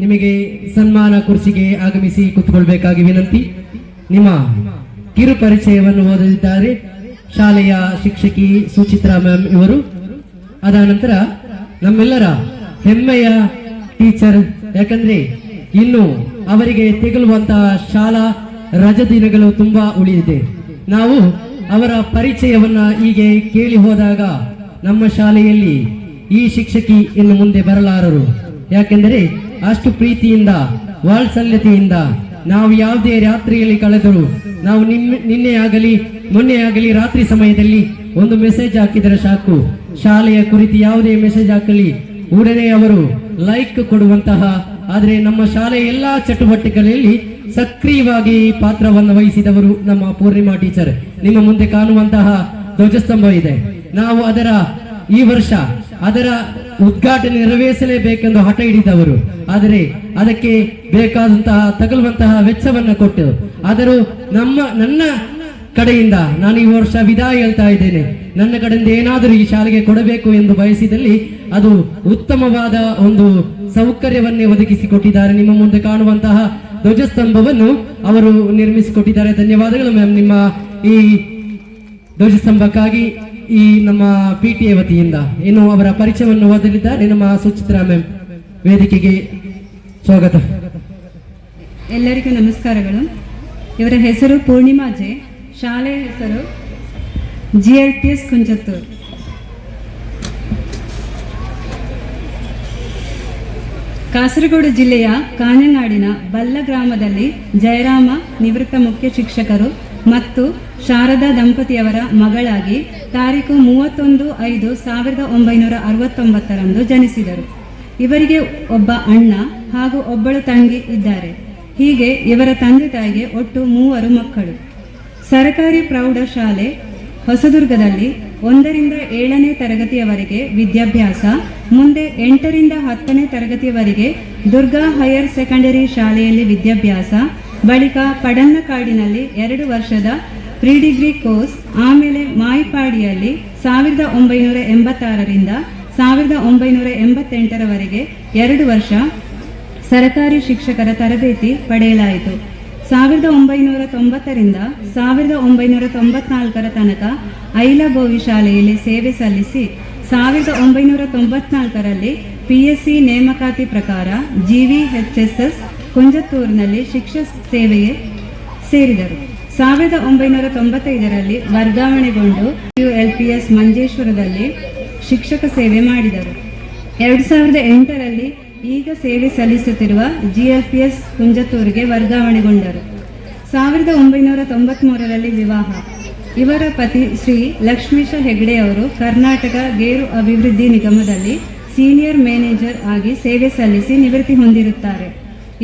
ನಿಮಗೆ ಸನ್ಮಾನ ಕುರ್ಚಿಗೆ ಆಗಮಿಸಿ ಕುತ್ಕೊಳ್ಬೇಕಾಗಿ ವಿನಂತಿ. ನಿಮ್ಮ ಕಿರು ಪರಿಚಯವನ್ನು ಓದಲಿದ್ದಾರೆ. ಶಾಲೆಯ ಶಿಕ್ಷಕಿ ಸುಚಿತ್ರಾ ಮ್ಯಾಮ್ ಇವರು. ಅದಾನಂತರ ನಮ್ಮೆಲ್ಲರ ಹೆಮ್ಮೆಯ ಟೀಚರ್. ಯಾಕಂದ್ರೆ ಇನ್ನು ಅವರಿಗೆ ತೆಗಲುವಂತಹ ಶಾಲಾ ರಜ ದಿನಗಳು ತುಂಬಾ ಉಳಿದಿದೆ. ನಾವು ಅವರ ಪರಿಚಯವನ್ನ ಹೀಗೆ ಕೇಳಿ ಹೋದಾಗ ನಮ್ಮ ಶಾಲೆಯಲ್ಲಿ ಈ ಶಿಕ್ಷಕಿ ಇನ್ನು ಮುಂದೆ ಬರಲಾರರು. ಯಾಕೆಂದರೆ ಅಷ್ಟು ಪ್ರೀತಿಯಿಂದ, ವಾತ್ಸಲ್ಯತೆಯಿಂದ ನಾವು ಯಾವುದೇ ರಾತ್ರಿಯಲ್ಲಿ ಕಳೆದರೂ ನಾವು ನಿನ್ನೆ ಆಗಲಿ ಮೊನ್ನೆ ಆಗಲಿ ರಾತ್ರಿ ಸಮಯದಲ್ಲಿ ಒಂದು ಮೆಸೇಜ್ ಹಾಕಿದರೆ ಸಾಕು. ಶಾಲೆಯ ಕುರಿತು ಯಾವುದೇ ಮೆಸೇಜ್ ಹಾಕಲಿ. ಉಡನೆ ಅವರು ಲೈಕ್ ಕೊಡುವಂತಹ, ಆದರೆ ನಮ್ಮ ಶಾಲೆಯ ಎಲ್ಲಾ ಚಟುವಟಿಕೆಗಳಲ್ಲಿ ಸಕ್ರಿಯವಾಗಿ ಪಾತ್ರವನ್ನು ವಹಿಸಿದವರು ನಮ್ಮ ಪೂರ್ಣಿಮಾ ಟೀಚರ್. ನಿಮ್ಮ ಮುಂದೆ ಕಾಣುವಂತಹ ಧ್ವಜಸ್ತಂಭ ಇದೆ. ನಾವು ಅದರ ಈ ವರ್ಷ, ಅದರ ಉದ್ಘಾಟನೆ ನೆರವೇರಿಸಲೇಬೇಕೆಂದು ಹಠ ಹಿಡಿದವರು. ಆದರೆ ಅದಕ್ಕೆ ಬೇಕಾದಂತಹ ತಗಲುವಂತಹ ವೆಚ್ಚವನ್ನು ಕೊಟ್ಟು, ಆದರೂ ನಮ್ಮ, ನನ್ನ ಕಡೆಯಿಂದ ನಾನು ಈ ವರ್ಷ ವಿದಾಯ ಹೇಳ್ತಾ ಇದ್ದೇನೆ. ನನ್ನ ಕಡೆಯಿಂದ ಏನಾದರೂ ಈ ಶಾಲೆಗೆ ಕೊಡಬೇಕು ಎಂದು ಬಯಸಿದಲ್ಲಿ ಅದು ಉತ್ತಮವಾದ ಒಂದು ಸೌಕರ್ಯವನ್ನೇ ಒದಗಿಸಿಕೊಟ್ಟಿದ್ದಾರೆ. ನಿಮ್ಮ ಮುಂದೆ ಕಾಣುವಂತಹ ಧ್ವಜಸ್ತಂಭವನ್ನು ಅವರು ನಿರ್ಮಿಸಿಕೊಟ್ಟಿದ್ದಾರೆ. ಧನ್ಯವಾದಗಳು ಮ್ಯಾಮ್. ನಿಮ್ಮ ಈ ಧ್ವಜಸ್ತಂಭಕ್ಕಾಗಿ ಈ ನಮ್ಮ ಪಿ ಟಿ ಎ ವತಿಯಿಂದ ಇನ್ನು ಅವರ ಪರಿಚಯವನ್ನು ಓದಲಿದ್ದಾರೆ ನಮ್ಮ ಸುಚಿತ್ರಾ ಮ್ಯಾಮ್ ವೇದಿಕೆಗೆ ಸ್ವಾಗತ. ಎಲ್ಲರಿಗೂ ನಮಸ್ಕಾರಗಳು. ಇವರ ಹೆಸರು ಪೂರ್ಣಿಮಾ ಜೆ ಶಾಲೆ ಹೆಸರು G L P S Kunjathur. Kasaragod ಜಿಲ್ಲೆಯ ಕಾನೆನಾಡಿನ ಬಲ್ಲ ಗ್ರಾಮದಲ್ಲಿ ಜಯರಾಮ ನಿವೃತ್ತ ಮುಖ್ಯ ಶಿಕ್ಷಕರು ಮತ್ತು ಶಾರದಾ ದಂಪತಿಯವರ ಮಗಳಾಗಿ ತಾರೀಕು ಮೂವತ್ತೊಂದು ಐದು ಸಾವಿರದ ಒಂಬೈನೂರ ಅರವತ್ತೊಂಬತ್ತರಂದು ಜನಿಸಿದರು. ಇವರಿಗೆ ಒಬ್ಬ ಅಣ್ಣ ಹಾಗೂ ಒಬ್ಬಳು ತಂಗಿ ಇದ್ದಾರೆ. ಹೀಗೆ ಇವರ ತಂದೆ ತಾಯಿಗೆ ಒಟ್ಟು ಮೂವರು ಮಕ್ಕಳು. ಸರಕಾರಿ ಪ್ರೌಢಶಾಲೆ ಹೊಸದುರ್ಗದಲ್ಲಿ ಒಂದರಿಂದ ಏಳನೇ ತರಗತಿಯವರೆಗೆ ವಿದ್ಯಾಭ್ಯಾಸ, ಮುಂದೆ ಎಂಟರಿಂದ ಹತ್ತನೇ ತರಗತಿಯವರೆಗೆ ದುರ್ಗಾ ಹೈಯರ್ ಸೆಕೆಂಡರಿ ಶಾಲೆಯಲ್ಲಿ ವಿದ್ಯಾಭ್ಯಾಸ, ಬಳಿಕ ಪಡನ್ನಕಾಡಿನಲ್ಲಿ ಎರಡು ವರ್ಷದ ಪ್ರಿ ಡಿಗ್ರಿ ಕೋರ್ಸ್ ಆಮೇಲೆ ಮಾಯಿಪಾಡಿಯಲ್ಲಿ ಸಾವಿರದ ಒಂಬೈನೂರ ಎಂಬತ್ತಾರರಿಂದ ಸಾವಿರದ ಒಂಬೈನೂರ ಎಂಬತ್ತೆಂಟರವರೆಗೆ ಎರಡು ವರ್ಷ ಸರಕಾರಿ ಶಿಕ್ಷಕರ ತರಬೇತಿ ಪಡೆಯಲಾಯಿತು. ಸಾವಿರದ ಒಂಬೈನೂರ ತೊಂಬತ್ತರಿಂದ ಸಾವಿರದ ಒಂಬೈನೂರ ತೊಂಬತ್ನಾಲ್ಕರ ತನಕ ಐಲಗೋವಿ ಶಾಲೆಯಲ್ಲಿ ಸೇವೆ ಸಲ್ಲಿಸಿ, ಸಾವಿರದ ಒಂಬೈನೂರ ತೊಂಬತ್ನಾಲ್ಕರಲ್ಲಿ ಪಿ ಎಸ್ ಸಿ ನೇಮಕಾತಿ ಪ್ರಕಾರ G V H S S, ಕುಂಜತ್ತೂರಿನಲ್ಲಿ ಶಿಕ್ಷಕ ಸೇವೆಗೆ ಸೇರಿದರು. ಸಾವಿರದ ಒಂಬೈನೂರ ತೊಂಬತ್ತೈದರಲ್ಲಿ ವರ್ಗಾವಣೆಗೊಂಡು ಎಲ್ ಪಿ ಎಸ್ ಮಂಜೇಶ್ವರದಲ್ಲಿ ಶಿಕ್ಷಕ ಸೇವೆ ಮಾಡಿದರು. ಎರಡು ಸಾವಿರದ ಎಂಟರಲ್ಲಿ ಈಗ ಸೇವೆ ಸಲ್ಲಿಸುತ್ತಿರುವ ಜಿ ಎಲ್ ಪಿ ಎಸ್ ಕುಂಜತ್ತೂರಿಗೆ ವರ್ಗಾವಣೆಗೊಂಡರು. ಸಾವಿರದ ಒಂಬೈನೂರ ತೊಂಬತ್ಮೂರರಲ್ಲಿ ವಿವಾಹ. ಇವರ ಪತಿ ಶ್ರೀ ಲಕ್ಷ್ಮೀಶ ಹೆಗ್ಡೆ ಅವರು ಕರ್ನಾಟಕ ಗೇರು ಅಭಿವೃದ್ಧಿ ನಿಗಮದಲ್ಲಿ ಸೀನಿಯರ್ ಮ್ಯಾನೇಜರ್ ಆಗಿ ಸೇವೆ ಸಲ್ಲಿಸಿ ನಿವೃತ್ತಿ ಹೊಂದಿರುತ್ತಾರೆ.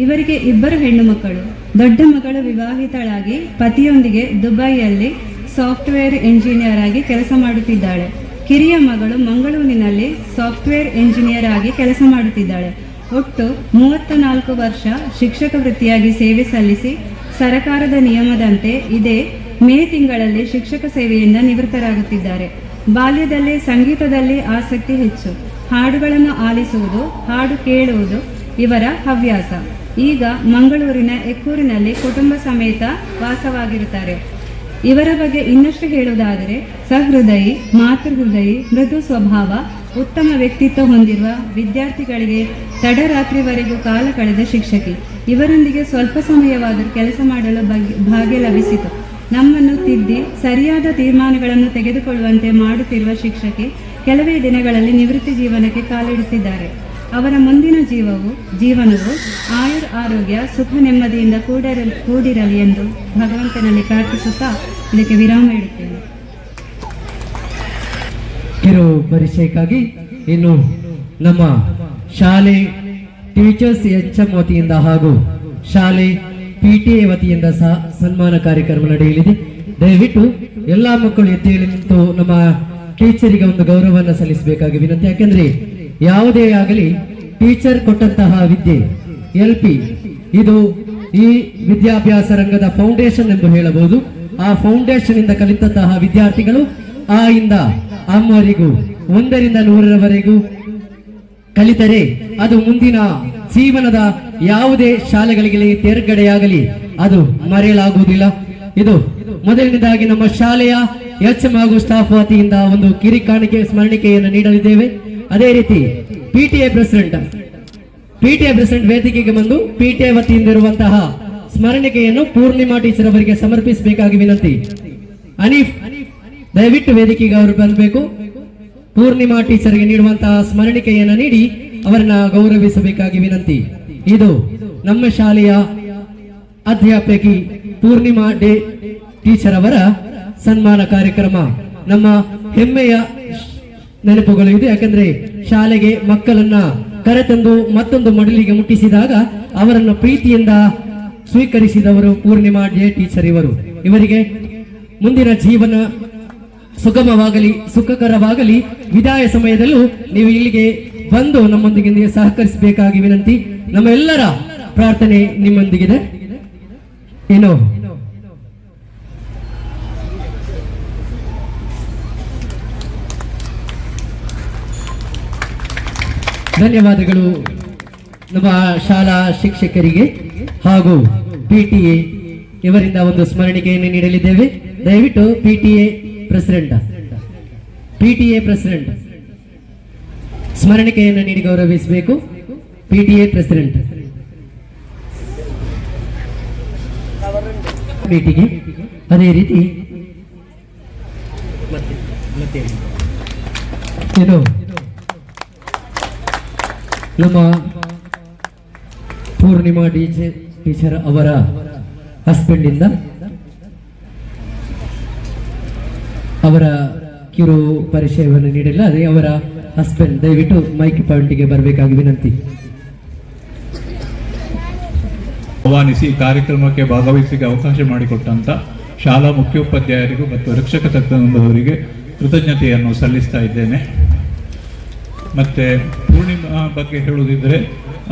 ಇವರಿಗೆ ಇಬ್ಬರು ಹೆಣ್ಣು ಮಕ್ಕಳು ದೊಡ್ಡ ಮಗಳು ವಿವಾಹಿತಳಾಗಿ ಪತಿಯೊಂದಿಗೆ ದುಬೈಯಲ್ಲಿ ಸಾಫ್ಟ್ವೇರ್ ಇಂಜಿನಿಯರ್ ಆಗಿ ಕೆಲಸ ಮಾಡುತ್ತಿದ್ದಾಳೆ. ಕಿರಿಯ ಮಗಳು ಮಂಗಳೂರಿನಲ್ಲಿ ಸಾಫ್ಟ್ವೇರ್ ಇಂಜಿನಿಯರ್ ಆಗಿ ಕೆಲಸ ಮಾಡುತ್ತಿದ್ದಾಳೆ. ಒಟ್ಟು ಮೂವತ್ತ ನಾಲ್ಕು ವರ್ಷ ಶಿಕ್ಷಕ ವೃತ್ತಿಯಾಗಿ ಸೇವೆ ಸಲ್ಲಿಸಿ ಸರಕಾರದ ನಿಯಮದಂತೆ ಇದೇ ಮೇ ತಿಂಗಳಲ್ಲಿ ಶಿಕ್ಷಕ ಸೇವೆಯಿಂದ ನಿವೃತ್ತರಾಗುತ್ತಿದ್ದಾರೆ. ಬಾಲ್ಯದಲ್ಲಿ ಸಂಗೀತದಲ್ಲಿ ಆಸಕ್ತಿ ಹೆಚ್ಚು. ಹಾಡುಗಳನ್ನು ಆಲಿಸುವುದು, ಹಾಡು ಕೇಳುವುದು ಇವರ ಹವ್ಯಾಸ. ಈಗ ಮಂಗಳೂರಿನ ಎಕ್ಕೂರಿನಲ್ಲಿ ಕುಟುಂಬ ಸಮೇತ ವಾಸವಾಗಿರುತ್ತಾರೆ. ಇವರ ಬಗ್ಗೆ ಇನ್ನಷ್ಟು ಹೇಳುವುದಾದರೆ, ಸಹೃದಯಿ, ಮಾತೃಹೃದಯಿ, ಮೃದು ಸ್ವಭಾವ, ಉತ್ತಮ ವ್ಯಕ್ತಿತ್ವ ಹೊಂದಿರುವ ವಿದ್ಯಾರ್ಥಿಗಳಿಗೆ ತಡರಾತ್ರಿವರೆಗೂ ಕಾಲ ಕಳೆದ ಶಿಕ್ಷಕಿ. ಇವರೊಂದಿಗೆ ಸ್ವಲ್ಪ ಸಮಯವಾದರೂ ಕೆಲಸ ಮಾಡಲು ಭಾಗ್ಯ ಲಭಿಸಿತು. ನಮ್ಮನ್ನು ತಿದ್ದಿ ಸರಿಯಾದ ತೀರ್ಮಾನಗಳನ್ನು ತೆಗೆದುಕೊಳ್ಳುವಂತೆ ಮಾಡುತ್ತಿರುವ ಶಿಕ್ಷಕಿ ಕೆಲವೇ ದಿನಗಳಲ್ಲಿ ನಿವೃತ್ತಿ ಜೀವನಕ್ಕೆ ಕಾಲಿಡುತ್ತಿದ್ದಾರೆ. ಅವರ ಮುಂದಿನ ಜೀವವು, ಜೀವನವು ಆಯುರ್ ಆರೋಗ್ಯ, ಸುಖ ನೆಮ್ಮದಿಯಿಂದ ಕೂಡಿರಲಿ ಕೂಡಿರಲಿ ಎಂದು ಭಗವಂತನಲ್ಲಿ ಪ್ರಾರ್ಥಿಸುತ್ತಾ ಇದಕ್ಕೆ ವಿರಾಮ ಇಡುತ್ತೇನೆ ಕಿರು ಪರಿಚಯಕ್ಕಾಗಿ ಇನ್ನು ನಮ್ಮ ಶಾಲೆ ಟೀಚರ್ಸ್ ಎಚ್ ಎಂ ವತಿಯಿಂದ ಹಾಗೂ ಶಾಲೆ ಪಿ ಟಿ ಎ ವತಿಯಿಂದ ಸಹ ಸನ್ಮಾನ ಕಾರ್ಯಕ್ರಮ ನಡೆಯಲಿದೆ. ದಯವಿಟ್ಟು ಎಲ್ಲಾ ಮಕ್ಕಳು ಎದ್ದೇಳಿ ನಿಂತು ನಮ್ಮ ಟೀಚರಿಗೆ ಒಂದು ಗೌರವವನ್ನು ಸಲ್ಲಿಸಬೇಕಾಗಿ ವಿನಂತಿ. ಯಾಕೆಂದ್ರೆ ಯಾವುದೇ ಆಗಲಿ ಟೀಚರ್ ಕೊಟ್ಟಂತಹ ವಿದ್ಯೆ, ಎಲ್ ಪಿ, ಇದು ಈ ವಿದ್ಯಾಭ್ಯಾಸ ರಂಗದ ಫೌಂಡೇಶನ್ ಎಂದು ಹೇಳಬಹುದು. ಆ ಫೌಂಡೇಶನ್ ಇಂದ ಕಲಿತಂತಹ ವಿದ್ಯಾರ್ಥಿಗಳು ಆ ಇಂದ ಅಮ್ಮವರೆಗೂ, ಒಂದರಿಂದ ನೂರರವರೆಗೂ ಕಲಿತರೆ ಅದು ಮುಂದಿನ ಜೀವನದ ಯಾವುದೇ ಶಾಲೆಗಳಿಗೆ ತೇರ್ಗಡೆಯಾಗಲಿ ಅದು ಮರೆಯಲಾಗುವುದಿಲ್ಲ. ಇದು ಮೊದಲನೇದಾಗಿ ನಮ್ಮ ಶಾಲೆಯ ಎಚ್ ಎಂ ಹಾಗೂ ಸ್ಟಾಫ್ ವತಿಯಿಂದ ಒಂದು ಕಿರಿಕಾಣಿಕೆ ಸ್ಮರಣಿಕೆಯನ್ನು ನೀಡಲಿದ್ದೇವೆ. ಅದೇ ರೀತಿ ಪಿಟಿಎ ಪ್ರೆಸಿಡೆಂಟ್ ಪಿಟಿಎ ಪ್ರೆಸಿಡೆಂಟ್ ವೇದಿಕೆಗೆ ಬಂದು ಪಿಟಿಎ ವತಿಯಿಂದ ಇರುವಂತಹ ಸ್ಮರಣಿಕೆಯನ್ನು ಪೂರ್ಣಿಮಾ ಟೀಚರ್ ಅವರಿಗೆ ಸಮರ್ಪಿಸಬೇಕಾಗಿ ವಿನಂತಿ. ಅನೀಫ್, ದಯವಿಟ್ಟು ವೇದಿಕೆಗೆ ಅವರು ಬಂದಬೇಕು. ಪೂರ್ಣಿಮಾ ಟೀಚರ್ಗೆ ನೀಡುವಂತಹ ಸ್ಮರಣಿಕೆಯನ್ನು ನೀಡಿ ಅವರನ್ನ ಗೌರವಿಸಬೇಕಾಗಿ ವಿನಂತಿ. ಇದು ನಮ್ಮ ಶಾಲೆಯ ಅಧ್ಯಾಪಕಿ ಪೂರ್ಣಿಮಾ ಡೇ ಟೀಚರ್ ಅವರ ಸನ್ಮಾನ ಕಾರ್ಯಕ್ರಮ. ನಮ್ಮ ಹೆಮ್ಮೆಯ ನೆನಪುಗಳು ಇದೆ ಯಾಕಂದ್ರೆ ಶಾಲೆಗೆ ಮಕ್ಕಳನ್ನ ಕರೆತಂದು ಮತ್ತೊಂದು ಮಡಲಿಗೆ ಮುಟ್ಟಿಸಿದಾಗ ಅವರನ್ನು ಪ್ರೀತಿಯಿಂದ ಸ್ವೀಕರಿಸಿದವರು ಪೂರ್ಣಿಮಾ ಡೇ ಟೀಚರ್ ಇವರು. ಇವರಿಗೆ ಮುಂದಿನ ಜೀವನ ಸುಗಮವಾಗಲಿ, ಸುಖಕರವಾಗಲಿ, ವಿದಾಯ ಸಮಯದಲ್ಲೂ ನೀವು ಇಲ್ಲಿಗೆ ಬಂದು ನಮ್ಮೊಂದಿಗೆ ಸಹಕರಿಸಬೇಕಾಗಿ ವಿನಂತಿ. ನಮ್ಮ ಎಲ್ಲರ ಪ್ರಾರ್ಥನೆ ನಿಮ್ಮೊಂದಿಗಿದೆ. ಏನು ಧನ್ಯವಾದಗಳು ನಮ್ಮ ಶಾಲಾ ಶಿಕ್ಷಕರಿಗೆ ಹಾಗೂ ಪಿಟಿಎ ಇವರಿಂದ ಒಂದು ಸ್ಮರಣಿಕೆಯನ್ನು ನೀಡಲಿದ್ದೇವೆ? ದಯವಿಟ್ಟು ಪಿಟಿಎ ಪ್ರೆಸಿಡೆಂಟ್. PTA president. ಸ್ಮರಣಿಕೆಯನ್ನು ನೀಡಿ ಗೌರವಿಸಬೇಕು. PTA president. ಭೇಟಿಗೆ ಅದೇ ರೀತಿ ಏನು? ನಮ್ಮ ಪೂರ್ಣಿಮಾ ಟೀಚರ್ ಟೀಚರ್ ಅವರ ಹಸ್ಬೆಂಡ್ ಇಂದ ಅವರ ಕಿರು ಪರಿಚಯವನ್ನು ನೀಡಿಲ್ಲ, ಅದೇ ಅವರ ಹಸ್ಬೆಂಡ್ ದಯವಿಟ್ಟು ಮೈಕ್ ಪಾಯಿಂಟ್ಗೆ ಬರಬೇಕಾಗಿ ವಿನಂತಿ. ಆಹ್ವಾನಿಸಿ ಕಾರ್ಯಕ್ರಮಕ್ಕೆ ಭಾಗವಹಿಸಲಿಕ್ಕೆ ಅವಕಾಶ ಮಾಡಿಕೊಟ್ಟಂತ ಶಾಲಾ ಮುಖ್ಯೋಪಾಧ್ಯಾಯರಿಗೂ ಮತ್ತು ರಕ್ಷಕ ತಜ್ಞರಿಗೆ ಕೃತಜ್ಞತೆಯನ್ನು ಸಲ್ಲಿಸ್ತಾ ಇದ್ದೇನೆ. ಮತ್ತೆ ಪೂರ್ಣಿಮಾ ಬಗ್ಗೆ ಹೇಳುವುದಿದ್ರೆ,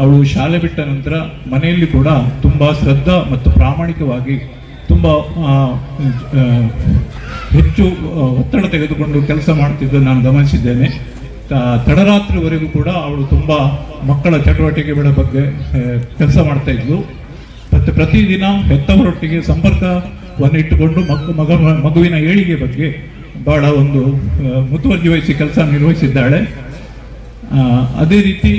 ಅವಳು ಶಾಲೆ ಬಿಟ್ಟ ನಂತರ ಮನೆಯಲ್ಲಿ ಕೂಡ ತುಂಬ ಶ್ರದ್ಧಾ ಮತ್ತು ಪ್ರಾಮಾಣಿಕವಾಗಿ ತುಂಬ ಹೆಚ್ಚು ಒತ್ತಡ ತೆಗೆದುಕೊಂಡು ಕೆಲಸ ಮಾಡ್ತಿದ್ದು ನಾನು ಗಮನಿಸಿದ್ದೇನೆ. ತಡರಾತ್ರಿವರೆಗೂ ಕೂಡ ಅವಳು ತುಂಬ ಮಕ್ಕಳ ಚಟುವಟಿಕೆಗಳ ಬಗ್ಗೆ ಕೆಲಸ ಮಾಡ್ತಾ ಇದ್ಲು. ಮತ್ತು ಪ್ರತಿದಿನ ಹೆತ್ತವರೊಟ್ಟಿಗೆ ಸಂಪರ್ಕವನ್ನು ಇಟ್ಟುಕೊಂಡು ಮಗು ಮಗ, ಮಗುವಿನ ಏಳಿಗೆ ಬಗ್ಗೆ ಬಹಳ ಒಂದು ಮುತುವರ್ಜಿ ವಹಿಸಿ ಕೆಲಸ ನಿರ್ವಹಿಸಿದ್ದಾಳೆ. ಅದೇ ರೀತಿ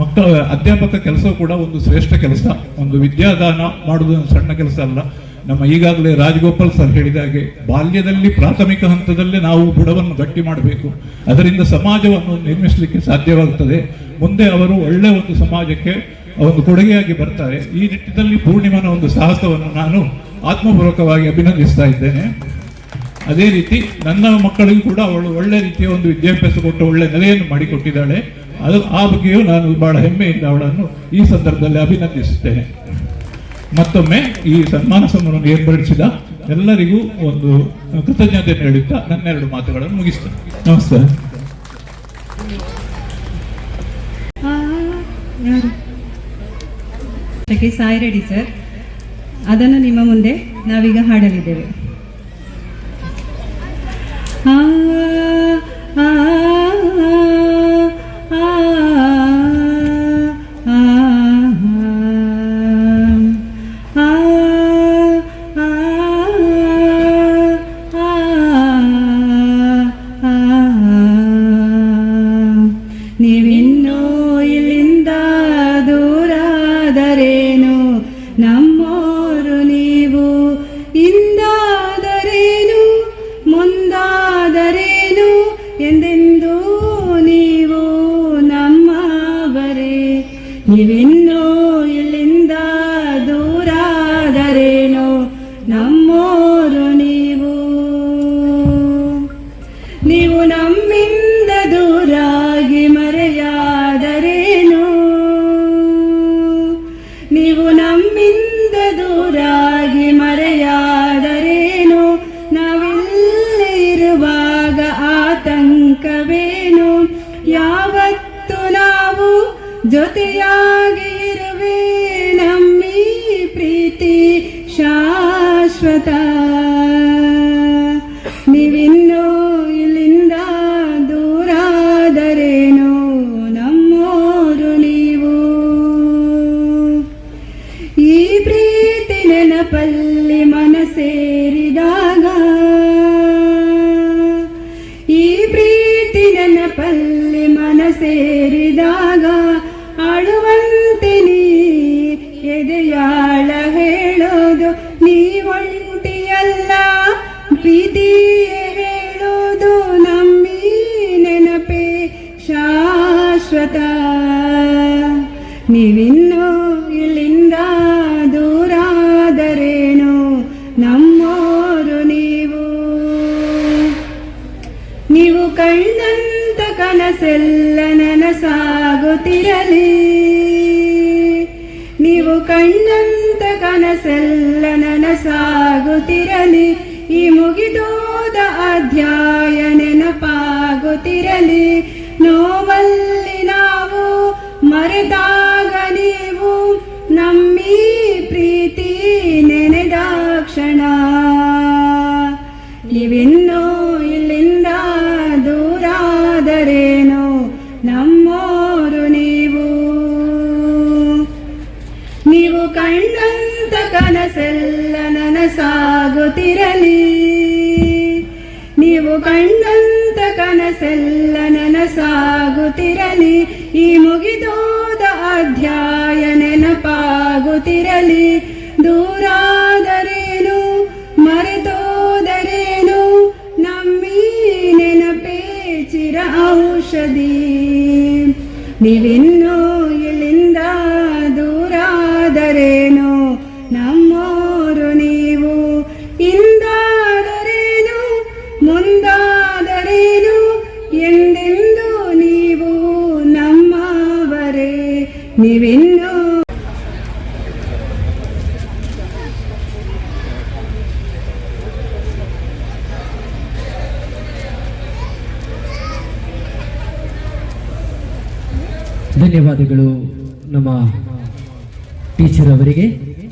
ಮಕ್ಕಳ ಅಧ್ಯಾಪಕ ಕೆಲಸ ಕೂಡ ಒಂದು ಶ್ರೇಷ್ಠ ಕೆಲಸ. ಒಂದು ವಿದ್ಯಾದಾನ ಮಾಡುವುದು ಒಂದು ಸಣ್ಣ ಕೆಲಸ ಅಲ್ಲ. ನಮ್ಮ ಈಗಾಗಲೇ ರಾಜಗೋಪಾಲ್ ಸರ್ ಹೇಳಿದ ಹಾಗೆ ಬಾಲ್ಯದಲ್ಲಿ ಪ್ರಾಥಮಿಕ ಹಂತದಲ್ಲೇ ನಾವು ಬುಡವನ್ನು ಗಟ್ಟಿ ಮಾಡಬೇಕು. ಅದರಿಂದ ಸಮಾಜವನ್ನು ನಿರ್ಮಿಸಲಿಕ್ಕೆ ಸಾಧ್ಯವಾಗುತ್ತದೆ. ಮುಂದೆ ಅವರು ಒಳ್ಳೆಯ ಒಂದು ಸಮಾಜಕ್ಕೆ ಒಂದು ಕೊಡುಗೆಯಾಗಿ ಬರ್ತಾರೆ. ಈ ನಿಟ್ಟಿನಲ್ಲಿ ಪೂರ್ಣಿಮನ ಒಂದು ಸಾಹಸವನ್ನು ನಾನು ಆತ್ಮಪೂರ್ವಕವಾಗಿ ಅಭಿನಂದಿಸ್ತಾ ಇದ್ದೇನೆ. ಅದೇ ರೀತಿ ನನ್ನ ಮಕ್ಕಳಿಗೂ ಕೂಡ ಅವಳು ಒಳ್ಳೆ ರೀತಿಯ ಒಂದು ವಿದ್ಯಾಭ್ಯಾಸ ಕೊಟ್ಟು ಒಳ್ಳೆ ನೆಲೆಯನ್ನು ಮಾಡಿಕೊಟ್ಟಿದ್ದಾಳೆ. ಅದು ಆ ಬಗ್ಗೆಯೂ ನಾನು ಬಹಳ ಹೆಮ್ಮೆಯಿಂದ ಅವಳನ್ನು ಈ ಸಂದರ್ಭದಲ್ಲಿ ಅಭಿನಂದಿಸುತ್ತೇನೆ. ಮತ್ತೊಮ್ಮೆ ಈ ಸನ್ಮಾನ ಸಮಾರಂಭವನ್ನು ಏರ್ಪಡಿಸಿದ ಎಲ್ಲರಿಗೂ ಒಂದು ಕೃತಜ್ಞತೆ ಹೇಳುತ್ತಾ ನನ್ನೆರಡು ಮಾತುಗಳನ್ನು ಮುಗಿಸ್ತೇನೆ. ನಮಸ್ಕಾರ ಸಾಯಿ ರೆಡ್ಡಿ ಸರ್. ಅದನ್ನು ನಿಮ್ಮ ಮುಂದೆ ನಾವೀಗ ಹಾಡಲಿದ್ದೇವೆ. ಆ, ಆ, ಯಾವತ್ತು ನಾವು ಜೊತೆಯಾಗಿ ಇರುವೆ ನಮ್ಮಿ ಪ್ರೀತಿ ಶಾಶ್ವತ. ಪ್ರೀತಿಯೇ ಹೇಳೋದು ನಂಬಿ ನೆನಪೇ ಶಾಶ್ವತ. ನೀವಿನ್ನೂ ಇಲ್ಲಿಂದ ದೂರಾದರೇನು? ನಮ್ಮೋರು ನೀವು. ನೀವು ಕಂಡಂತ ಕನಸೆಲ್ಲ ನನಸಾಗುತ್ತಿರಲಿ. ನೀವು ಕಂಡಂತ ಕನಸೆಲ್ಲ ನನಸಾಗುತ್ತಿರಲಿ. ಈ ಮುಗಿದೋದ ಅಧ್ಯಾಯ ನೆನಪಾಗುತ್ತಿರಲಿ. ನೋವಲ್ಲಿ ನಾವು ಮರೆದಾಗ ನೀವು ನಮ್ಮೀ ಪ್ರೀತಿ ನೆನೆದಾಕ್ಷಣ ನೀವು ಕಂಡಂತ ಕನಸೆಲ್ಲ ನನಸಾಗುತ್ತಿರಲಿ. ಈ ಮುಗಿದೋದ ಅಧ್ಯಾಯ ನೆನಪಾಗುತ್ತಿರಲಿ. ದೂರಾದರೇನು, ಮರೆತೋದರೇನು, ನಮ್ಮೀ ನೆನಪೇ ಚಿರ ಔಷಧಿ. ನೀವಿನ್ನೂ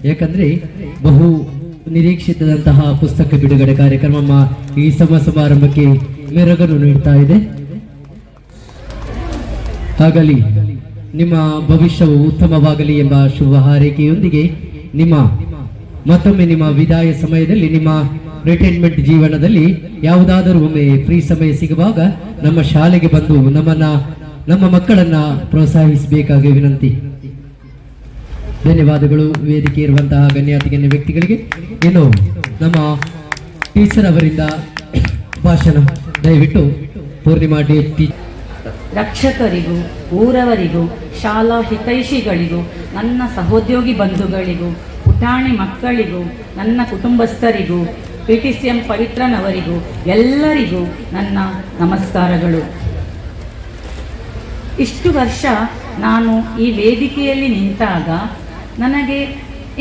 ಯಾಕಂದ್ರೆ ಬಹು ನಿರೀಕ್ಷಿತದಂತಹ ಪುಸ್ತಕ ಬಿಡುಗಡೆ ಕಾರ್ಯಕ್ರಮ ಈ ಸಮ ಸಮಾರಂಭಕ್ಕೆ ಮೆರಗನ್ನು ನೀಡ್ತಾ ಇದೆ. ಹಾಗಲಿ, ನಿಮ್ಮ ಭವಿಷ್ಯವು ಉತ್ತಮವಾಗಲಿ ಎಂಬ ಶುಭ ಹಾರೈಕೆಯೊಂದಿಗೆ ನಿಮ್ಮ, ಮತ್ತೊಮ್ಮೆ ನಿಮ್ಮ ವಿದಾಯ ಸಮಯದಲ್ಲಿ, ನಿಮ್ಮ ರಿಟೈರ್ಮೆಂಟ್ ಜೀವನದಲ್ಲಿ ಯಾವುದಾದರೂ ಒಮ್ಮೆ ಫ್ರೀ ಸಮಯ ಸಿಗುವಾಗ ನಮ್ಮ ಶಾಲೆಗೆ ಬಂದು ನಮ್ಮನ್ನ, ನಮ್ಮ ಮಕ್ಕಳನ್ನ ಪ್ರೋತ್ಸಾಹಿಸಬೇಕಾಗಿ ವಿನಂತಿ. ಧನ್ಯವಾದಗಳು. ವೇದಿಕೆ ಇರುವಂತಹ ಗಣ್ಯಾತಿಗಣ್ಯ ವ್ಯಕ್ತಿಗಳಿಗೆ. ಇನ್ನು ನಮ್ಮ ಟೀಚರ್ ಅವರಿಂದ ಭಾಷಣ. ದಯವಿಟ್ಟು ಪೂರ್ಣಿಮಾ ಡಿ ರಕ್ಷಕರಿಗೂ ಊರವರಿಗೂ ಶಾಲಾ ಹಿತೈಷಿಗಳಿಗೂ, ನನ್ನ ಸಹೋದ್ಯೋಗಿ ಬಂಧುಗಳಿಗೂ, ಪುಟಾಣಿ ಮಕ್ಕಳಿಗೂ, ನನ್ನ ಕುಟುಂಬಸ್ಥರಿಗೂ, ಪಿ ಟಿ ಸಿ ಎಂ ಪವಿತ್ರನವರಿಗೂ, ಎಲ್ಲರಿಗೂ ನನ್ನ ನಮಸ್ಕಾರಗಳು. ಇಷ್ಟು ವರ್ಷ ನಾನು ಈ ವೇದಿಕೆಯಲ್ಲಿ ನಿಂತಾಗ ನನಗೆ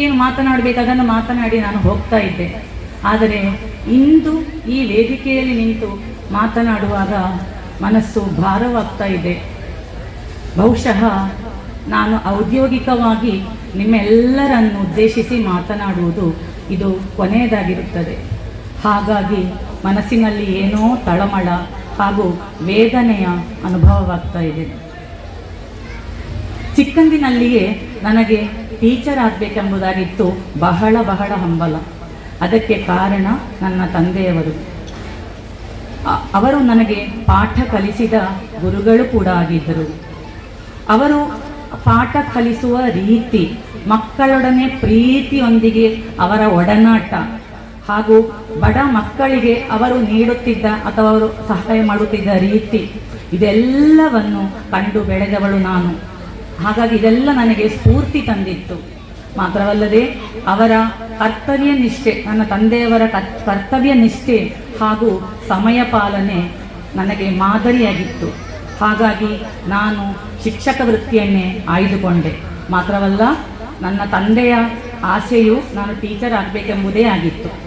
ಏನು ಮಾತನಾಡಬೇಕು, ಅದನ್ನು ಮಾತನಾಡಿ ನಾನು ಹೋಗ್ತಾ ಇದ್ದೆ. ಆದರೆ ಇಂದು ಈ ವೇದಿಕೆಯಲ್ಲಿ ನಿಂತು ಮಾತನಾಡುವಾಗ ಮನಸ್ಸು ಭಾರವಾಗ್ತಾ ಇದೆ. ಬಹುಶಃ ನಾನು ಔದ್ಯೋಗಿಕವಾಗಿ ನಿಮ್ಮೆಲ್ಲರನ್ನು ಉದ್ದೇಶಿಸಿ ಮಾತನಾಡುವುದು ಇದು ಕೊನೆಯದಾಗಿರುತ್ತದೆ. ಹಾಗಾಗಿ ಮನಸ್ಸಿನಲ್ಲಿ ಏನೋ ತಳಮಳ ಹಾಗೂ ವೇದನೆಯ ಅನುಭವವಾಗ್ತಾ ಇದೆ. ಚಿಕ್ಕಂದಿನಲ್ಲಿಯೇ ನನಗೆ ಟೀಚರ್ ಆಗಬೇಕೆಂಬುದಾಗಿತ್ತು ಬಹಳ ಬಹಳ ಹಂಬಲ. ಅದಕ್ಕೆ ಕಾರಣ ನನ್ನ ತಂದೆಯವರು. ಅವರು ನನಗೆ ಪಾಠ ಕಲಿಸಿದ ಗುರುಗಳು ಕೂಡ ಆಗಿದ್ದರು. ಅವರು ಪಾಠ ಕಲಿಸುವ ರೀತಿ, ಮಕ್ಕಳೊಡನೆ ಪ್ರೀತಿಯೊಂದಿಗೆ ಅವರ ಒಡನಾಟ ಹಾಗೂ ಬಡ ಮಕ್ಕಳಿಗೆ ಅವರು ನೀಡುತ್ತಿದ್ದ ಅಥವಾ ಅವರು ಸಹಾಯ ಮಾಡುತ್ತಿದ್ದ ರೀತಿ, ಇದೆಲ್ಲವನ್ನು ಕಂಡು ಬೆಳೆದವಳು ನಾನು. ಹಾಗಾಗಿ ಇದೆಲ್ಲ ನನಗೆ ಸ್ಫೂರ್ತಿ ತಂದಿತ್ತು. ಮಾತ್ರವಲ್ಲದೆ ಅವರ ಕರ್ತವ್ಯ ನಿಷ್ಠೆ, ನನ್ನ ತಂದೆಯವರ ಕರ್- ಕರ್ತವ್ಯ ನಿಷ್ಠೆ ಹಾಗೂ ಸಮಯ ಪಾಲನೆ ನನಗೆ ಮಾದರಿಯಾಗಿತ್ತು. ಹಾಗಾಗಿ ನಾನು ಶಿಕ್ಷಕ ವೃತ್ತಿಯನ್ನೇ ಆಯ್ದುಕೊಂಡೆ. ಮಾತ್ರವಲ್ಲ, ನನ್ನ ತಂದೆಯ ಆಸೆಯು ನಾನು ಟೀಚರ್ ಆಗಬೇಕೆಂಬುದೇ ಆಗಿತ್ತು.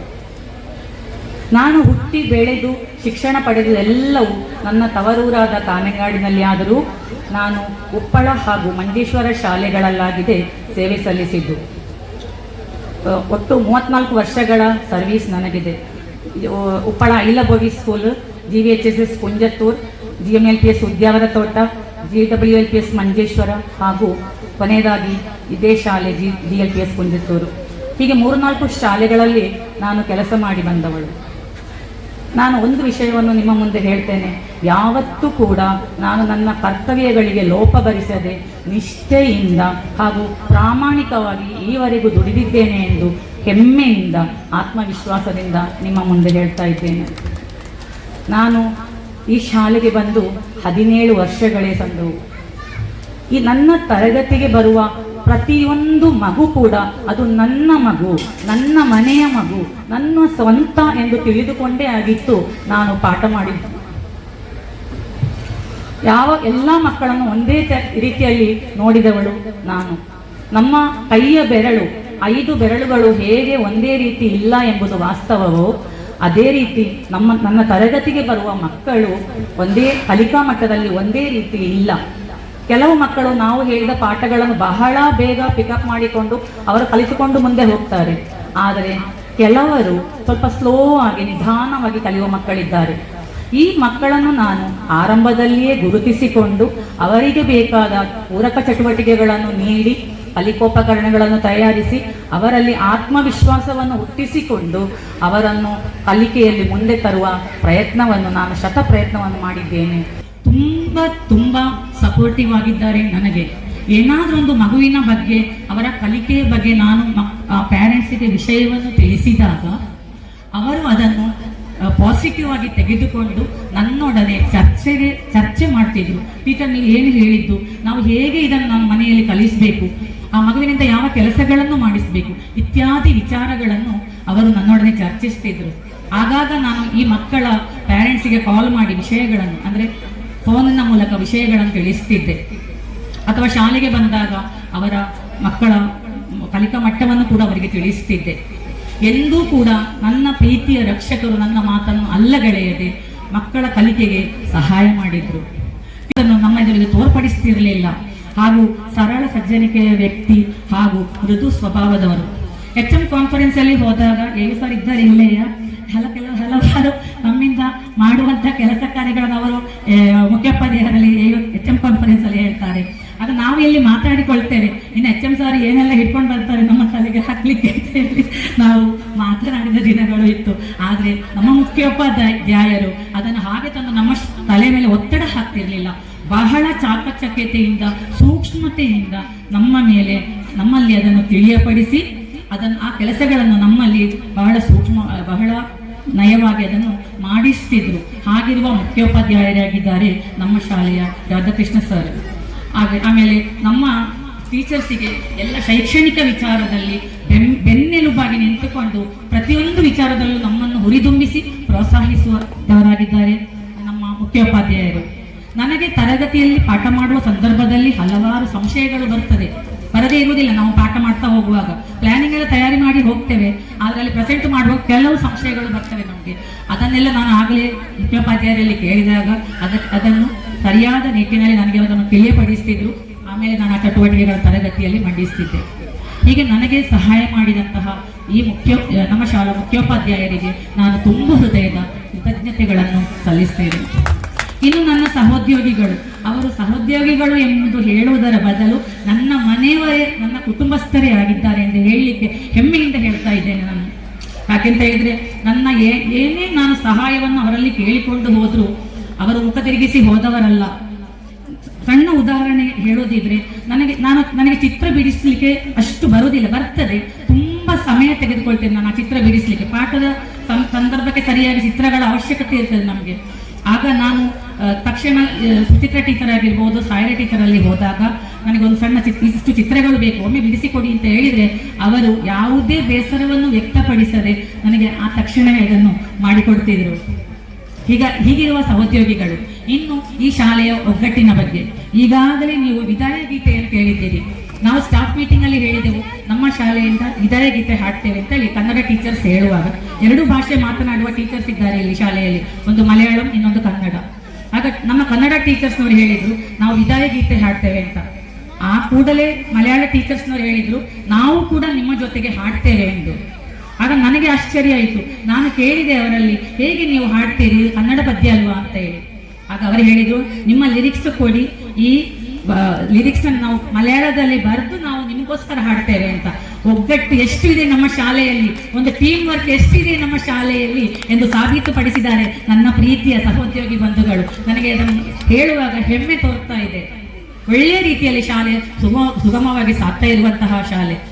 ನಾನು ಹುಟ್ಟಿ ಬೆಳೆದು ಶಿಕ್ಷಣ ಪಡೆದೆಲ್ಲವೂ ನನ್ನ ತವರೂರಾದ ಕಾನೆಗಾಡಿನಲ್ಲಿ ಆದರೂ ನಾನು ಉಪ್ಪಳ ಹಾಗೂ ಮಂಜೇಶ್ವರ ಶಾಲೆಗಳಲ್ಲಾಗಿದೆ ಸೇವೆ ಸಲ್ಲಿಸಿದ್ದು. ಒಟ್ಟು ಮೂವತ್ತ್ನಾಲ್ಕು ವರ್ಷಗಳ ಸರ್ವೀಸ್ ನನಗಿದೆ. Uppala Aila Bovi school G V H S S Kunjathur G M L P S Udyavara ತೋಟ G W L P S Manjeshwar ಹಾಗೂ ಕೊನೆಯದಾಗಿ ಇದೇ ಶಾಲೆ G G L P S Kunjathur. ಹೀಗೆ ಮೂರ್ನಾಲ್ಕು ಶಾಲೆಗಳಲ್ಲಿ ನಾನು ಕೆಲಸ ಮಾಡಿ ಬಂದವಳು. ನಾನು ಒಂದು ವಿಷಯವನ್ನು ನಿಮ್ಮ ಮುಂದೆ ಹೇಳ್ತೇನೆ. ಯಾವತ್ತೂ ಕೂಡ ನಾನು ನನ್ನ ಕರ್ತವ್ಯಗಳಿಗೆ ಲೋಪ ಭರಿಸದೆ ನಿಷ್ಠೆಯಿಂದ ಹಾಗೂ ಪ್ರಾಮಾಣಿಕವಾಗಿ ಈವರೆಗೂ ದುಡಿದಿದ್ದೇನೆ ಎಂದು ಹೆಮ್ಮೆಯಿಂದ, ಆತ್ಮವಿಶ್ವಾಸದಿಂದ ನಿಮ್ಮ ಮುಂದೆ ಹೇಳ್ತಾ ಇದ್ದೇನೆ. ನಾನು ಈ ಶಾಲೆಗೆ ಬಂದು ಹದಿನೇಳು ವರ್ಷಗಳೇ ಸಂದವು ಈ ನನ್ನ ತರಗತಿಗೆ ಬರುವ ಪ್ರತಿಯೊಂದು ಮಗು ಕೂಡ ಅದು ನನ್ನ ಮಗು, ನನ್ನ ಮನೆಯ ಮಗು, ನನ್ನ ಸ್ವಂತ ಎಂದು ತಿಳಿದುಕೊಂಡೇ ಆಗಿತ್ತು. ನಾನು ಪಾಠ ಮಾಡಿದ್ದು. ಯಾವ ಎಲ್ಲ ಮಕ್ಕಳನ್ನು ಒಂದೇ ರೀತಿಯಲ್ಲಿ ನೋಡಿದವಳು ನಾನು. ನಮ್ಮ ಕೈಯ ಬೆರಳು, ಐದು ಬೆರಳುಗಳು ಹೇಗೆ ಒಂದೇ ರೀತಿ ಇಲ್ಲ ಎಂಬುದು ವಾಸ್ತವವೋ, ಅದೇ ರೀತಿ ನಮ್ಮ, ನನ್ನ ತರಗತಿಗೆ ಬರುವ ಮಕ್ಕಳು ಒಂದೇ ಕಲಿಕಾ ಮಟ್ಟದಲ್ಲಿ ಒಂದೇ ರೀತಿ ಇಲ್ಲ. ಕೆಲವು ಮಕ್ಕಳು ನಾವು ಹೇಳಿದ ಪಾಠಗಳನ್ನು ಬಹಳ ಬೇಗ ಪಿಕಪ್ ಮಾಡಿಕೊಂಡು ಅವರು ಕಲಿತುಕೊಂಡು ಮುಂದೆ ಹೋಗ್ತಾರೆ. ಆದರೆ ಕೆಲವರು ಸ್ವಲ್ಪ ಸ್ಲೋ ಆಗಿ ನಿಧಾನವಾಗಿ ಕಲಿಯುವ ಮಕ್ಕಳಿದ್ದಾರೆ. ಈ ಮಕ್ಕಳನ್ನು ನಾನು ಆರಂಭದಲ್ಲಿಯೇ ಗುರುತಿಸಿಕೊಂಡು ಅವರಿಗೆ ಬೇಕಾದ ಪೂರಕ ಚಟುವಟಿಕೆಗಳನ್ನು ನೀಡಿ, ಕಲಿಕೋಪಕರಣಗಳನ್ನು ತಯಾರಿಸಿ, ಅವರಲ್ಲಿ ಆತ್ಮವಿಶ್ವಾಸವನ್ನು ಹುಟ್ಟಿಸಿಕೊಂಡು ಅವರನ್ನು ಕಲಿಕೆಯಲ್ಲಿ ಮುಂದೆ ತರುವ ಪ್ರಯತ್ನವನ್ನು ನಾನು ಶತ ಪ್ರಯತ್ನವನ್ನು ಮಾಡಿದ್ದೇನೆ. ತುಂಬ ತುಂಬ ಸಪೋರ್ಟಿವ್ ಆಗಿದ್ದಾರೆ ನನಗೆ. ಏನಾದರೂ ಒಂದು ಮಗುವಿನ ಬಗ್ಗೆ, ಅವರ ಕಲಿಕೆಯ ಬಗ್ಗೆ ನಾನು ಪ್ಯಾರೆಂಟ್ಸಿಗೆ ವಿಷಯವನ್ನು ತಿಳಿಸಿದಾಗ, ಅವರು ಅದನ್ನು ಪಾಸಿಟಿವ್ ಆಗಿ ತೆಗೆದುಕೊಂಡು ನನ್ನೊಡನೆ ಚರ್ಚೆಗೆ ಚರ್ಚೆ ಮಾಡ್ತಿದ್ರು. ಟೀಚರ್ ನೀವು ಏನು ಹೇಳಿದ್ದು? ನಾವು ಹೇಗೆ ಇದನ್ನು ನಮ್ಮ ಮನೆಯಲ್ಲಿ ಕಲಿಸಬೇಕು? ಆ ಮಗುವಿನಿಂದ ಯಾವ ಕೆಲಸಗಳನ್ನು ಮಾಡಿಸಬೇಕು? ಇತ್ಯಾದಿ ವಿಚಾರಗಳನ್ನು ಅವರು ನನ್ನೊಡನೆ ಚರ್ಚಿಸ್ತಿದ್ರು. ಆಗಾಗ ನಾನು ಈ ಮಕ್ಕಳ ಪ್ಯಾರೆಂಟ್ಸಿಗೆ ಕಾಲ್ ಮಾಡಿ ವಿಷಯಗಳನ್ನು, ಅಂದರೆ ಫೋನಿನ ಮೂಲಕ ವಿಷಯಗಳನ್ನು ತಿಳಿಸ್ತಿದ್ದೆ. ಅಥವಾ ಶಾಲೆಗೆ ಬಂದಾಗ ಅವರ ಮಕ್ಕಳ ಕಲಿಕಾ ಮಟ್ಟವನ್ನು ಕೂಡ ಅವರಿಗೆ ತಿಳಿಸ್ತಿದ್ದೆ. ಎಂದೂ ಕೂಡ ನನ್ನ ಪ್ರೀತಿಯ ರಕ್ಷಕರು ನನ್ನ ಮಾತನ್ನು ಅಲ್ಲಗಳೆಯದೆ ಮಕ್ಕಳ ಕಲಿಕೆಗೆ ಸಹಾಯ ಮಾಡಿದ್ರು. ಇದನ್ನು ನಮ್ಮ ಎದುರಿಗೆ ತೋರ್ಪಡಿಸ್ತಿರಲಿಲ್ಲ. ಹಾಗೂ ಸರಳ ಸಜ್ಜನಿಕೆಯ ವ್ಯಕ್ತಿ ಹಾಗೂ ಮೃದು ಸ್ವಭಾವದವರು. ಎಚ್ ಎಂ ಕಾನ್ಫರೆನ್ಸ್ ಅಲ್ಲಿ ಹೋದಾಗ ಏಳು ಸರ್ ಇದ್ದಾರೆ ಇಲ್ಲೆಯ? ಹಲ, ಕೆಲವು ಹಲವಾರು ನಮ್ಮಿಂದ ಮಾಡುವಂತ ಕೆಲಸ ಕಾರ್ಯಗಳನ್ನು ಅವರು ಮುಖ್ಯೋಪಾಧ್ಯಾಯರಲ್ಲಿ ಎಚ್ ಎಂ ಕಾನ್ಫರೆನ್ಸ್ ಅಲ್ಲಿ ಹೇಳ್ತಾರೆ. ಅದು ನಾವು ಇಲ್ಲಿ ಮಾತಾಡಿಕೊಳ್ತೇವೆ. ಇನ್ನು ಎಚ್ ಎಂ ಸರ್ ಏನೆಲ್ಲ ಹಿಡ್ಕೊಂಡು ಬರ್ತಾರೆ ನಮ್ಮ ತಲೆಗೆ ಹಾಕ್ಲಿಕ್ಕೆ ಅಂತ ಹೇಳಿ ನಾವು ಮಾತನಾಡಿದ ದಿನಗಳು ಇತ್ತು. ಆದರೆ ನಮ್ಮ ಮುಖ್ಯೋಪಾಧ್ಯಾಯರು ಅದನ್ನು ಹಾಗೆ ತಂದು ನಮ್ಮ ತಲೆ ಮೇಲೆ ಒತ್ತಡ ಹಾಕ್ತಿರ್ಲಿಲ್ಲ. ಬಹಳ ಚಾಕಚಕ್ಯತೆಯಿಂದ, ಸೂಕ್ಷ್ಮತೆಯಿಂದ ನಮ್ಮ ಮೇಲೆ ನಮ್ಮಲ್ಲಿ ಅದನ್ನು ತಿಳಿಯಪಡಿಸಿ, ಅದನ್ನು ಆ ಕೆಲಸಗಳನ್ನು ನಮ್ಮಲ್ಲಿ ಬಹಳ ಸೂಕ್ಷ್ಮ, ಬಹಳ ನಯವಾಗಿ ಅದನ್ನು ಮಾಡಿಸ್ತಿದ್ರು. ಹಾಗಿರುವ ಮುಖ್ಯೋಪಾಧ್ಯಾಯರಾಗಿದ್ದಾರೆ ನಮ್ಮ ಶಾಲೆಯ ರಾಧಾಕೃಷ್ಣ ಸರ್ ಹಾಗೆ ಆಮೇಲೆ ನಮ್ಮ ಟೀಚರ್ಸಿಗೆ ಎಲ್ಲ ಶೈಕ್ಷಣಿಕ ವಿಚಾರದಲ್ಲಿ ಬೆನ್ ಬೆನ್ನೆಲುಬಾಗಿ ನಿಂತುಕೊಂಡು ಪ್ರತಿಯೊಂದು ವಿಚಾರದಲ್ಲೂ ನಮ್ಮನ್ನು ಹುರಿದುಂಬಿಸಿ ಪ್ರೋತ್ಸಾಹಿಸುವವರಾಗಿದ್ದಾರೆ ನಮ್ಮ ಮುಖ್ಯೋಪಾಧ್ಯಾಯರು. ನನಗೆ ತರಗತಿಯಲ್ಲಿ ಪಾಠ ಮಾಡುವ ಸಂದರ್ಭದಲ್ಲಿ ಹಲವಾರು ಸಂಶಯಗಳು ಬರ್ತದೆ. ಬರದೇ ಇರುವುದಿಲ್ಲ. ನಾವು ಪಾಠ ಮಾಡ್ತಾ ಹೋಗುವಾಗ. ಪ್ಲಾನಿಂಗ್ ಎಲ್ಲ ತಯಾರಿ ಮಾಡಿ ಹೋಗ್ತೇವೆ. ಅದರಲ್ಲಿ ಪ್ರೆಸೆಂಟ್ ಮಾಡುವಾಗ ಕೆಲವು ಸಂಶಯಗಳು ಬರ್ತವೆ ನಮಗೆ. ಅದನ್ನೆಲ್ಲ ನಾನು ಆಗಲೇ ಮುಖ್ಯೋಪಾಧ್ಯಾಯರಲ್ಲಿ ಕೇಳಿದಾಗ ಅದಕ್ಕೆ ಅದನ್ನು ಸರಿಯಾದ ನಿಟ್ಟಿನಲ್ಲಿ ನನಗೆ ಅದನ್ನು ತಿಳಿಯಪಡಿಸ್ತಿದ್ರು. ಆಮೇಲೆ ನಾನು ಆ ಚಟುವಟಿಕೆಗಳ ತರಗತಿಯಲ್ಲಿ ಮಂಡಿಸ್ತಿದ್ದೆ. ಹೀಗೆ ನನಗೆ ಸಹಾಯ ಮಾಡಿದಂತಹ ಈ ಮುಖ್ಯ, ನಮ್ಮ ಶಾಲಾ ಮುಖ್ಯೋಪಾಧ್ಯಾಯರಿಗೆ ನಾನು ತುಂಬ ಹೃದಯದ ಕೃತಜ್ಞತೆಗಳನ್ನು ಸಲ್ಲಿಸ್ತೇನೆ. ಇನ್ನು ನನ್ನ ಸಹೋದ್ಯೋಗಿಗಳು. ಅವರು ಸಹೋದ್ಯೋಗಿಗಳು ಎಂಬುದು ಹೇಳುವುದರ ಬದಲು ನನ್ನ ಮನೆಯವರೇ ನನ್ನ ಕುಟುಂಬಸ್ಥರೇ ಆಗಿದ್ದಾರೆ ಎಂದು ಹೇಳಲಿಕ್ಕೆ ಹೆಮ್ಮೆಯಿಂದ ಹೇಳ್ತಾ ಇದ್ದೇನೆ ನಾನು. ಯಾಕೆಂತ ಹೇಳಿದ್ರೆ, ನನ್ನ ಏನೇ ನಾನು ಸಹಾಯವನ್ನು ಅವರಲ್ಲಿ ಕೇಳಿಕೊಂಡು ಹೋದ್ರು ಅವರು ಮುಖ ತಿರುಗಿಸಿ ಹೋದವರಲ್ಲ. ಸಣ್ಣ ಉದಾಹರಣೆ ಹೇಳೋದಿದ್ರೆ, ನನಗೆ, ನಾನು ನನಗೆ ಚಿತ್ರ ಬಿಡಿಸಲಿಕ್ಕೆ ಅಷ್ಟು ಬರುವುದಿಲ್ಲ, ಬರ್ತದೆ. ತುಂಬಾ ಸಮಯ ತೆಗೆದುಕೊಳ್ತೇನೆ ನಾನು ಆ ಚಿತ್ರ ಬಿಡಿಸಲಿಕ್ಕೆ. ಪಾಠದ ಸಂದರ್ಭಕ್ಕೆ ಸರಿಯಾಗಿ ಚಿತ್ರಗಳ ಅವಶ್ಯಕತೆ ಇರ್ತದೆ ನಮಗೆ. ಆಗ ನಾನು ತಕ್ಷಣ ಸುಚಿತ್ರ ಟೀಚರ್ ಆಗಿರ್ಬೋದು ಸಾಯರ ಟೀಚರ್ ಅಲ್ಲಿ ಹೋದಾಗ ನನಗೆ ಒಂದು ಸಣ್ಣ ಚಿತ್ ಇಷ್ಟು ಚಿತ್ರಗಳು ಬೇಕು. ಒಮ್ಮೆ ಬಿಡಿಸಿಕೊಡಿ ಅಂತ ಹೇಳಿದ್ರೆ ಅವರು ಯಾವುದೇ ಬೇಸರವನ್ನು ವ್ಯಕ್ತಪಡಿಸದೆ ನನಗೆ ಆ ತಕ್ಷಣವೇ ಇದನ್ನು ಮಾಡಿಕೊಡ್ತಿದ್ರು. ಹೀಗ ಹೀಗಿರುವ ಸಹೋದ್ಯೋಗಿಗಳು, ಇನ್ನು ಈ ಶಾಲೆಯ ಒಗ್ಗಟ್ಟಿನ ಬಗ್ಗೆ. ಈಗಾಗಲೇ ನೀವು ವಿದಾಯ ಗೀತೆಯನ್ನು ಕೇಳಿದ್ದೀರಿ ನಾವು ಸ್ಟಾಫ್ ಮೀಟಿಂಗ್ ಅಲ್ಲಿ ಹೇಳಿದೆವು, ನಮ್ಮ ಶಾಲೆಯಿಂದ ವಿದಾಯ ಗೀತೆ ಹಾಡ್ತೇವೆ ಅಂತ ಹೇಳಿ ಕನ್ನಡ ಟೀಚರ್ಸ್ ಹೇಳುವಾಗ, ಎರಡು ಭಾಷೆ ಮಾತನಾಡುವ ಟೀಚರ್ಸ್ ಇದ್ದಾರೆ ಇಲ್ಲಿ ಶಾಲೆಯಲ್ಲಿ. ಒಂದು ಮಲಯಾಳಂ, ಇನ್ನೊಂದು ಕನ್ನಡ. ಆಗ ನಮ್ಮ ಕನ್ನಡ ಟೀಚರ್ಸ್ನವ್ರು ಹೇಳಿದ್ರು, ನಾವು ವಿದಾಯ ಗೀತೆ ಹಾಡ್ತೇವೆ ಅಂತ. ಆ ಕೂಡಲೇ ಮಲಯಾಳ ಟೀಚರ್ಸ್ನವ್ರು ಹೇಳಿದ್ರು, ನಾವು ಕೂಡ ನಿಮ್ಮ ಜೊತೆಗೆ ಹಾಡ್ತೇವೆ ಎಂದು. ಆಗ ನನಗೆ ಆಶ್ಚರ್ಯ ಆಯಿತು. ನಾನು ಕೇಳಿದೆ ಅವರಲ್ಲಿ, ಹೇಗೆ ನೀವು ಹಾಡ್ತೀರಿ, ಕನ್ನಡ ಪದ್ಯ ಅಲ್ವಾ ಅಂತ ಹೇಳಿ. ಆಗ ಅವರು ಹೇಳಿದರು, ನಿಮ್ಮ ಲಿರಿಕ್ಸ್ ಕೊಡಿ, ಈ ಲಿರಿಕ್ಸ್ ನಾವು ಮಲಯಾಳದಲ್ಲಿ ಬರೆದು ನಾವು ನಿಮಗೋಸ್ಕರ ಹಾಡ್ತೇವೆ ಅಂತ. ಒಗ್ಗಟ್ಟು ಎಷ್ಟಿದೆ ನಮ್ಮ ಶಾಲೆಯಲ್ಲಿ? ಒಂದು ಟೀಮ್ ವರ್ಕ್ ಎಷ್ಟಿದೆ ನಮ್ಮ ಶಾಲೆಯಲ್ಲಿ? ಎಂದು ಸಾಬೀತುಪಡಿಸಿದ್ದಾರೆ ನನ್ನ ಪ್ರೀತಿಯ ಸಹೋದ್ಯೋಗಿ ಬಂಧುಗಳು. ನನಗೆ ಅದನ್ನು ಹೇಳುವಾಗ ಹೆಮ್ಮೆ ತೋರ್ತಾ ಇದೆ. ಒಳ್ಳೆಯ ರೀತಿಯಲ್ಲಿ ಶಾಲೆ ಸುಗಮ ಸುಗಮವಾಗಿ ಸಾಗ್ತಾ ಇರುವಂತಹ ಶಾಲೆ.